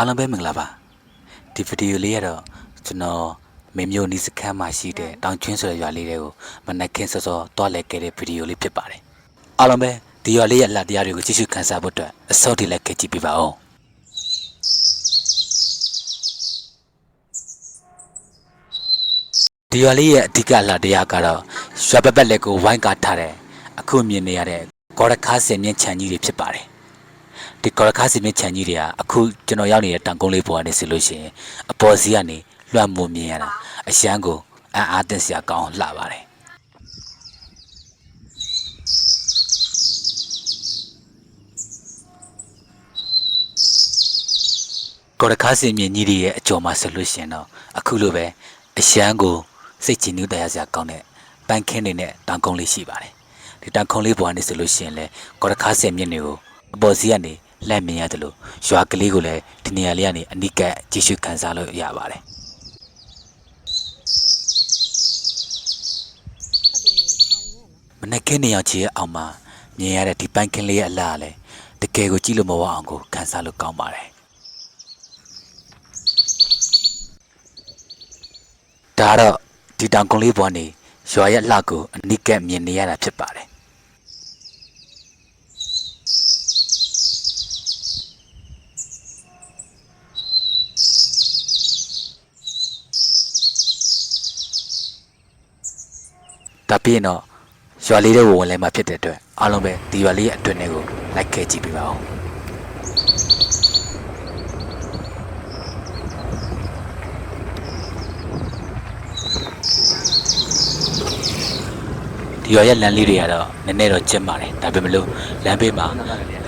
အားလုံးပဲမင်္ဂလာပါဒီဗီဒီယိုလေးကတော့ကျွန်တော်မေမျိုးနီးစခန်းမှာရှိတဲ့တောင်ကျွန်းဆိုတဲ့ရွာလေးတွေကိုမနက်ခင်းစောစောတွားလဲခဲ့တဲ့ဗီဒီယိုလေးဖြစ်ပါတယ်အားလုံးပဲဒီရွာလေးရဲ့အလှတရားတွေကိုကြည့်ရှုခန်းစားဖို့အတွက်အစောတည်းလည်းကြည့်ကြည့်ပေးပါဦးဒီရွာလေးရဲ့အဓိကအလှတရားကတော့ရွာပပတ်လက်ကိုဝိုင်းကာထားတဲ့အခုမြင်နေရတဲ့ဂေါရခါစင်မြင့်ချန်ကြီးတွေဖြစ်ပါတယ် ဒီကော်ရခါစီမြင့်ချန်ကြီးတွေကအခုကျွန်တော်ရောက်နေတဲ့တန်ကုန်းလေးပေါ်ကနေဆိုလို့ရှိရင်အပေါ်စီကနေလွှမ်းမိုးမြင်ရတာအရှမ်းကိုအံ့အားသင့်စရာကောင်းအောင်လှပါတယ်ကော်ရခါစီမြင့်ကြီးတွေရဲ့အကျော်မှာဆိုလို့ရှိရင်တော့အခုလိုပဲအရှမ်းကိုစိတ်ကြည်နူးတရားစရာကောင်းတဲ့ပန်းခင်းတွေနဲ့တန်ကုန်းလေးရှိပါတယ်ဒီတန်ကုန်းလေးပေါ်ကနေဆိုလို့ရှိရင်လေကော်ရခါစီမြင့်တွေကို အပေါ်စီကနေလှမ်းမြင်ရတယ်လို့ရွာကလေးကိုလည်းဒီနေရာလေးကနေအနိကကြည့်ရှုခန်းစားလို့ရပါတယ်မနေ့ကနေ့ရောက်ချီရဲ့အောင်မှာမြင်ရတဲ့ဒီပန်းကင်းလေးရဲ့အလားကလည်းတကယ်ကိုကြည့်လို့မဝအောင်ကိုခန်းစားလို့ကောင်းပါတယ်ဒါတော့ဒီတောင်ကုန်းလေးပေါ်နေရွာရဲ့အလှကိုအနိကမြင်နေရတာဖြစ်ပါတယ် ဒါပြီးရင်တော့ရွာလေးတွေကိုဝင်လဲမှာဖြစ်တဲ့အတွက်အားလုံးပဲဒီရွာလေးရဲ့အတွင်းတွေကိုလိုက်ခဲ့ကြည့်ပေးပါဦးဒီရွာရဲ့လမ်းလေးတွေကတော့နည်းနည်းတော့ကျဉ်ပါတယ်ဒါပေမဲ့လို့လမ်းဘေးမှာ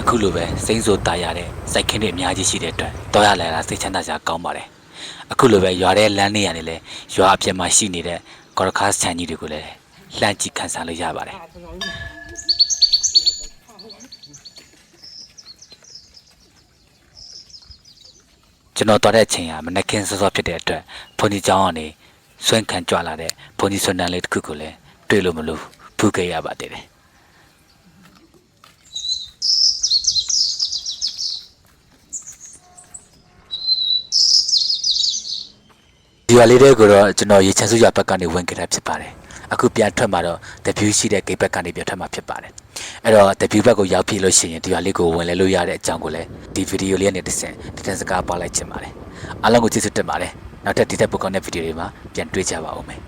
အခုလိုပဲစိမ့်ဆိုတာရတဲ့စိုက်ခင်းတွေအများကြီးရှိတဲ့အတွက်တော်ရလာတာစိတ်ချမ်းသာစရာကောင်းပါတယ်အခုလိုပဲရွာတဲ့လမ်းလေးရနေလဲရွာအပြင်မှာရှိနေတဲ့ကော်ရခတ်ချန်ကြီးတွေကိုလည်း လှမ်းကြည့်ခန်းစားလို့ရပါတယ်ကျွန်တော်တော်တဲ့အချိန်ကမနက်ခင်းစောစောဖြစ်တဲ့အတွက်ဘုန်းကြီးကျောင်းကနေဆွန့်ခံကြွလာတဲ့ဘုန်းကြီးဆွမ်းတန်လေးတစ်ခုကိုလည်းတွေ့လို့မလို့ဖူးခဲ့ရပါသေးတယ်ဒီရွာလေးတွေကိုတော့ကျွန်တော်ရေချမ်းစုရွာဘက်ကနေဝင်ခဲ့တာဖြစ်ပါတယ် အခုပြန်ထွက်မှာတော့ W ရှိတဲ့ gate ဘက်ကနေပြန်ထွက်မှာဖြစ်ပါတယ်အဲ့တော့ W ဘက်ကိုရောက်ပြီလို့ရှိရင်ဒီဟာလေးကိုဝင်လဲလို့ရတဲ့အကြောင်းကိုလည်းဒီဗီဒီယိုလေးကနေတစ်ဆင့်တစ်ထန်စကားပါလိုက်ချင်ပါတယ်အားလုံးကိုကျေးဇူးတင်ပါတယ်နောက်ထပ်ဒီထက်ပိုကောင်းတဲ့ဗီဒီယိုတွေမှာပြန်တွေ့ကြပါဦးမယ်